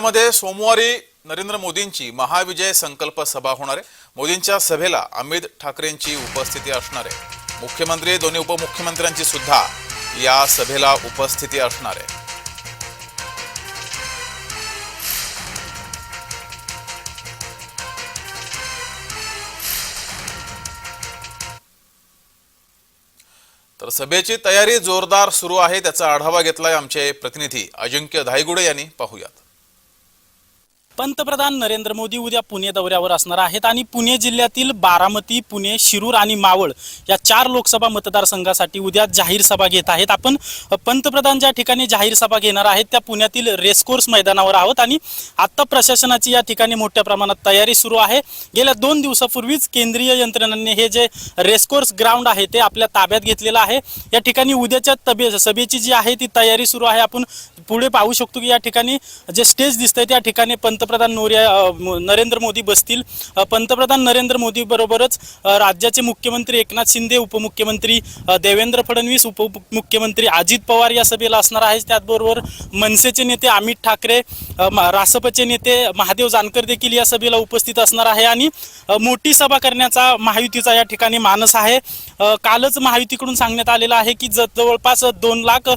मध्ये सोमवारी नरेंद्र मोदींची महाविजय संकल्प सभा होणार आहे. मोदींच्या सभेला अमित ठाकरेंची उपस्थिती असणार आहे. मुख्यमंत्री दोन्ही उपमुख्यमंत्र्यांची सुद्धा या सभेला उपस्थिती असणार आहे. तर सभेची तयारी जोरदार सुरू आहे त्याचा आढावा घेतलाय आमचे प्रतिनिधी अजिंक्य धायगुडे यांनी. पाहूयात. पंतप्रधान नरेंद्र मोदी उद्या पुणे दौऱ्यावर असणार आहेत आणि पुणे जिल्ह्यातील बारामती पुणे शिरूर आणि मावळ या चार लोकसभा मतदारसंघासाठी उद्या जाहीर सभा घेत आहेत. आपण पंतप्रधान ज्या ठिकाणी जाहीर सभा घेणार आहेत त्या पुण्यातील रेसकोर्स मैदानावर आहोत आणि आत्ता प्रशासनाची या ठिकाणी मोठ्या प्रमाणात तयारी सुरू आहे. गेल्या दोन दिवसापूर्वीच केंद्रीय यंत्रणांनी हे जे रेसकोर्स ग्राउंड आहे ते आपल्या ताब्यात घेतलेलं आहे. या ठिकाणी उद्याच्या तबे सभेची जी आहे ती तयारी सुरू आहे. आपण पुढे पाहू शकतो की या ठिकाणी जे स्टेज दिसतंय त्या ठिकाणी पंत पंतप्रधान नोर्या नरेंद्र मोदी बसतील. पंतप्रधान नरेंद्र मोदी बरोबरच राज्याचे मुख्यमंत्री एकनाथ शिंदे उपमुख्यमंत्री देवेंद्र फडणवीस उपमुख्यमंत्री अजित पवार या सभेला असणार आहेत. त्याचबरोबर मनसेचे नेते अमित ठाकरे रासपचे नेते महादेव जानकर देखील या सभेला उपस्थित असणार आहे आणि मोठी सभा करण्याचा महायुतीचा या ठिकाणी मानस आहे. कालच महायुतीकडून सांगण्यात आलेलं आहे की ज- जवळपास दोन लाख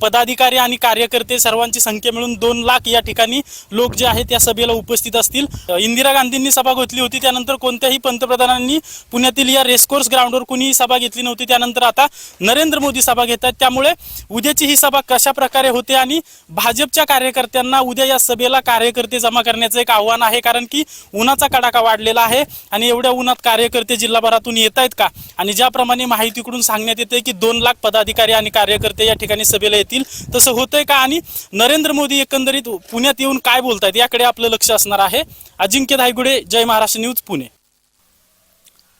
पदाधिकारी आणि कार्यकर्ते सर्वांची संख्या मिळून दोन लाख या ठिकाणी लोक जे आहेत या सभेला उपस्थित असतील. इंदिरा गांधींनी सभा घेतली होती त्यानंतर कोणत्याही पंतप्रधानांनी पुण्यातील या रेसकोर्स ग्राउंडवर कुणीही सभा घेतली नव्हती त्यानंतर आता नरेंद्र मोदी सभा घेत आहेत त्यामुळे उद्याची ही सभा कशा प्रकारे होते आणि भाजपच्या कार्यकर्त्यांना उद्या या सभेला कार्यकर्ते जमा करण्याचं एक आव्हान आहे कारण की उन्हाचा कडाका वाढलेला आहे आणि एवढ्या उन्हात कार्यकर्ते जिल्हाभरातून येत आहेत का? आणि ज्याप्रमाणे माहितीकडून सांगण्यात येते की दोन लाख पदाधिकारी आणि कार्यकर्ते या ठिकाणी सभेला येतील. तसं होतंय का? आणि नरेंद्र मोदी एकंदरीत पुण्यात येऊन काय बोलतायत? याकडे आपलं लक्ष असणार आहे. अजिंक्य धायगुडे जय महाराष्ट्र न्यूज पुणे.